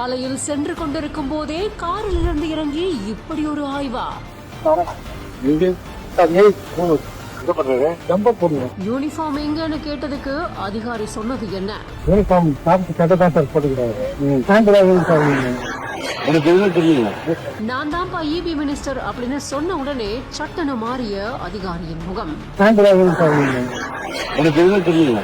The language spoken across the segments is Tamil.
சாலையில் சென்று கொண்டிருக்கும் போதே காரில் இருந்து இறங்கி இப்படி ஒரு ஆய்வா? யூனிஃபார்ம் எங்கன்னு கேட்டதுக்கு அதிகாரி சொன்னது என்ன? யூனிஃபார்ம் நான் தான்ப்பா இபி மினிஸ்டர் அப்படின்னு சொன்ன உடனே சட்டன மாறிய அதிகாரியின் முகம். எனக்கு எதுவும் தெரியல.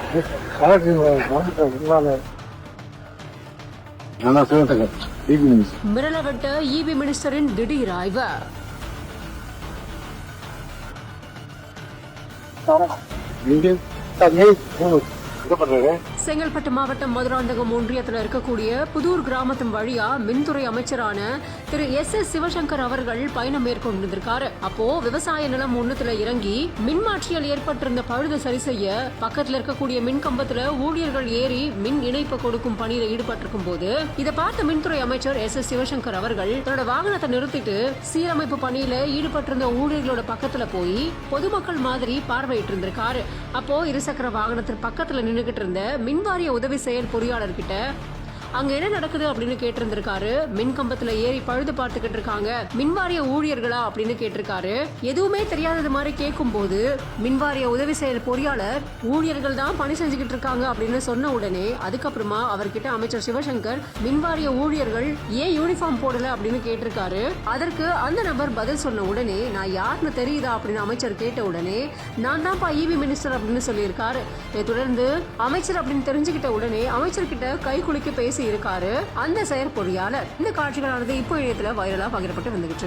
கலெக்டர் நான் சிவசங்கர் டிபி மினிஸ்டர் மிரள விட்ட இபி மினிஸ்டரின் திடீர் ஆய்வு. இங்க செங்கல்பட்டு மாவட்டம் மதுராந்தகம் ஒன்றியத்தில் இருக்கக்கூடிய புதூர் கிராமத்தின் வழியா மின்துறை அமைச்சரான திரு எஸ் எஸ் சிவசங்கர் அவர்கள் பயணம் மேற்கொண்டிருந்திருக்காரு. அப்போ விவசாய நிலம் ஒன்றுத்துல இறங்கி மின்மாற்றியல் ஏற்பட்டிருந்த பழுதை சரி செய்ய பக்கத்துல இருக்கக்கூடிய மின் கம்பத்துல ஊழியர்கள் ஏறி மின் இணைப்பு கொடுக்கும் பணியில ஈடுபட்டிருக்கும் போது இதை பார்த்த மின்துறை அமைச்சர் எஸ் எஸ் சிவசங்கர் அவர்கள் தன்னோட வாகனத்தை நிறுத்திட்டு சீரமைப்பு பணியில ஈடுபட்டிருந்த ஊழியர்களோட பக்கத்துல போய் பொதுமக்கள் மாதிரி பார்வையிட்டு இருந்திருக்காரு அப்போ இருசக்கர வாகனத்தின் பக்கத்துல நின்றுகிட்டு இருந்த மின் மின்வாரிய உதவி செயல் பொறியாளர்கிட்ட அங்க என்ன நடக்குது அப்படின்னு கேட்டிருந்திருக்காரு. மின் கம்பத்துல ஏறி பழுது பார்த்துக்கிட்டு இருக்காங்க. மின்வாரிய ஊழியர்களா அப்படின்னு கேட்டிருக்காரு. எதுவுமே தெரியாதது மாதிரி கேட்கும் போது மின்வாரிய உதவி செயல் பொறியாளர் ஊழியர்கள் தான் பணி செஞ்சுக்கிட்டு இருக்காங்க அப்படின்னு சொன்ன உடனே அதுக்கப்புறமா அவர்கிட்ட அமைச்சர் சிவசங்கர் மின்வாரிய ஊழியர்கள் ஏன் யூனிஃபார்ம் போடல அப்படின்னு கேட்டிருக்காரு. அதற்கு அந்த நபர் பதில் சொன்ன உடனே நான் யாருன்னு தெரியுதா அப்படின்னு அமைச்சர் கேட்ட உடனே நான் தான்ப்பா இபி மினிஸ்டர் அப்படின்னு சொல்லியிருக்காரு. இதை தொடர்ந்து அமைச்சர் அப்படின்னு தெரிஞ்சுக்கிட்ட உடனே அமைச்சர்கிட்ட கை குலுக்கி பேசி இருக்காரு. அந்த செயற்பொறியாளர் இந்த காட்சிகளானது இப்போ இணையத்துல வைரலா பகிரப்பட்டு வந்துகிட்டு இருக்கு.